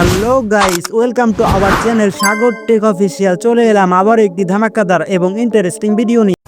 Hello guys welcome to our channel Sagar tech official চলে এলাম আবার একটি ধামাকাদার এবং ইন্টারেস্টিং ভিডিও নিয়ে।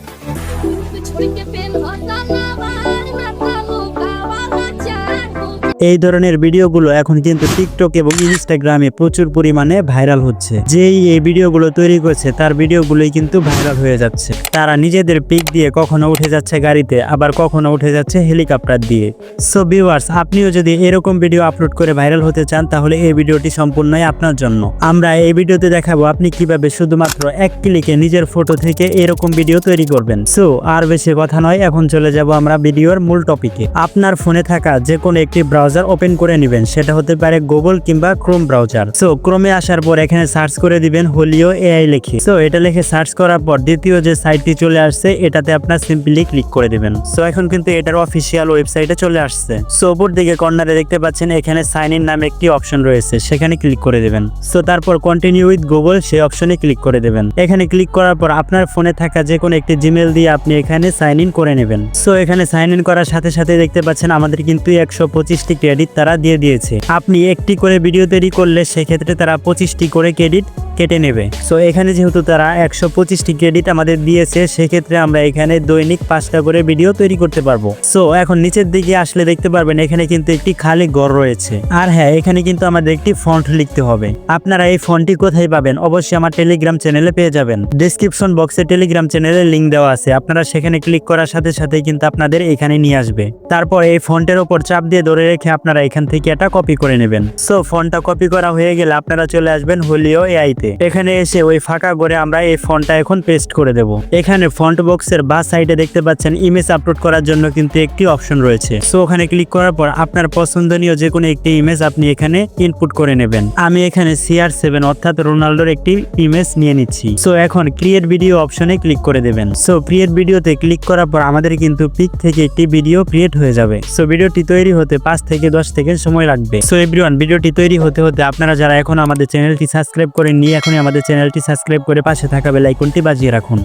এই ধরনের ভিডিওগুলো এখন কিন্তু টিকটক এবং ইনস্টাগ্রামে প্রচুর পরিমাণে ভাইরাল হচ্ছে। যেই এই ভিডিওগুলো তৈরি করছে, তার ভিডিওগুলোই কিন্তু ভাইরাল হয়ে যাচ্ছে। তারা নিজেদের পিক দিয়ে কখনো উঠে যাচ্ছে গাড়িতে, আবার কখনো উঠে যাচ্ছে হেলিকপ্টার দিয়ে। সো ভিউয়ার্স আপনিও যদি এরকম ভিডিও আপলোড করে ভাইরাল হতে চান, তাহলে এই ভিডিওটি সম্পূর্ণই আপনার জন্য। আমরা এই ভিডিওতে দেখাবো আপনি কীভাবে শুধুমাত্র এক ক্লিকে নিজের ফটো থেকে এরকম ভিডিও তৈরি করবেন। সো আর বেশি কথা নয়, এখন চলে যাব আমরা ভিডিওর মূল টপিকে আপনার ফোনে থাকা যে কোনো একটি ব্রাউজার ওপেন করে নেবেন। সেটা হতে পারে গুগল কিংবা ক্রোম ব্রাউজার সো ক্রোমে আসার পর এখানে সার্চ করে দিবেন হোলিও এআই লিখে। সো এটা লিখে সার্চ করার পর দ্বিতীয় যে সাইটটি চলে আসছে, এটাতে আপনার সিম্পলি ক্লিক করে দিবেন। সো এখন কিন্তু এটার অফিসিয়াল ওয়েবসাইটে চলে আসছে। সো উপর দিকে কর্নারে দেখতে পাচ্ছেন, এখানে সাইন ইন নামে একটি অপশন রয়েছে। সেখানে ক্লিক করে দেবেন। সো তারপর কন্টিনিউ উইথ গুগল সেই অপশনে ক্লিক করে দেবেন। এখানে ক্লিক করার পর আপনার ফোনে থাকা যে কোনো একটি জিমেল দিয়ে আপনি এখানে সাইন ইন করে নেবেন। সো এখানে সাইন ইন করার সাথে সাথে দেখতে পাচ্ছেন, আমাদের কিন্তু একশো পঁচিশটি ক্রেডিট তারা দিয়ে দিয়েছে। আপনি একটি করে ভিডিও তৈরি করলে সেক্ষেত্রে তারা পঁচিশটি করে ক্রেডিট কেটে নেবে। সো এখানে যেহেতু তারা একশো পঁচিশটি ক্রেডিট আমাদের দিয়েছে, সেক্ষেত্রে আমরা এখানে দৈনিক পাঁচটা করে ভিডিও তৈরি করতে পারব। সো এখন নিচের দিকে আসলে দেখতে পারবেন, এখানে কিন্তু একটি খালি ঘর রয়েছে। আর হ্যাঁ এখানে কিন্তু আমাদের একটি ফন্ট লিখতে হবে। আপনারা এই ফন্টটি কোথায় পাবেন? অবশ্যই আমার টেলিগ্রাম চ্যানেলে পেয়ে যাবেন। ডিসক্রিপশন বক্সে টেলিগ্রাম চ্যানেলের লিঙ্ক দেওয়া আছে। আপনারা সেখানে ক্লিক করার সাথে সাথে কিন্তু আপনাদের এখানে নিয়ে আসবে। তারপর এই ফন্টের ওপর চাপ দিয়ে ধরে রেখে আপনারা এখান থেকে এটা কপি করে নেবেন। সো ফন্টটা কপি করা হয়ে গেলে আপনারা চলে আসবেন হোলিও এআইতে এখানে এসে ওই ফাঁকা করে আমরা এই ফন্টটা এখন পেস্ট করে দেব। এখানে ফন্ট বক্সের বা সাইডে দেখতে পাচ্ছেন ইমেজ আপলোড করার জন্য কিন্তু একটি অপশন রয়েছে। সো ওখানে ক্লিক করার পর আপনার পছন্দনীয় যে কোনো একটি ইমেজ আপনি এখানে ইনপুট করে নেবেন। আমি এখানে সিআর সেভেন অর্থাৎ রোনাল্ডোর একটি ইমেজ নিয়ে নিচ্ছি। সো এখন ক্রিয়েট ভিডিও অপশনে ক্লিক করে দেবেন। সো ক্রিয়েট ভিডিওতে ক্লিক করার পর আমাদের কিন্তু পিক থেকে একটি ভিডিও ক্রিয়েট হয়ে যাবে। সো ভিডিওটি তৈরি হতে পাঁচ থেকে দশ সেকেন্ড সময় লাগবে। সো এভরিওয়ান ভিডিওটি তৈরি হতে হতে আপনারা যারা এখন আমাদের চ্যানেলটি সাবস্ক্রাইব করে নিয়ে এখনই আমাদের চ্যানেলটি সাবস্ক্রাইব করে পাশে থাকা বেল আইকনটি বাজিয়ে রাখুন।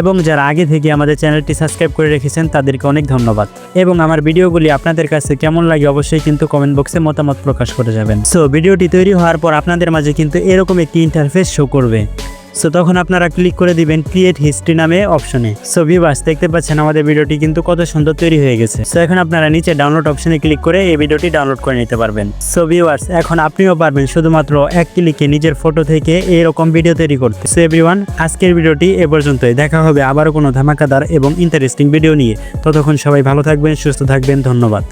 এবং যারা আগে থেকে আমাদের চ্যানেলটি সাবস্ক্রাইব করে রেখেছেন, তাদেরকে অনেক ধন্যবাদ। এবং আমার ভিডিওগুলি আপনাদের কাছে কেমন লাগে অবশ্যই কিন্তু কমেন্ট বক্সে মতামত প্রকাশ করে যাবেন। সো ভিডিওটি তৈরি হওয়ার পর আপনাদের মাঝে কিন্তু এরকম একটি ইন্টারফেস শো করবে। সো তখন আপনারা ক্লিক করে দিবেন ক্রিয়েট হিস্ট্রি নামে অপশনে সো ভিউয়ার্স দেখতে পাচ্ছেন আমাদের ভিডিওটি কিন্তু কত সুন্দর তৈরি হয়ে গেছে। সো এখন আপনারা নিচে ডাউনলোড অপশনে ক্লিক করে এই ভিডিওটি ডাউনলোড করে নিতে পারবেন। সো ভিউয়ার্স এখন আপনিও পারবেন শুধুমাত্র এক ক্লিকে নিজের ফটো থেকে এরকম ভিডিও তৈরি করতে। সো এভরিওয়ান আজকের ভিডিওটি এ পর্যন্তই। দেখা হবে আবারও কোনো ধামাকাদার এবং ইন্টারেস্টিং ভিডিও নিয়ে। ততক্ষণ সবাই ভালো থাকবেন, সুস্থ থাকবেন, ধন্যবাদ।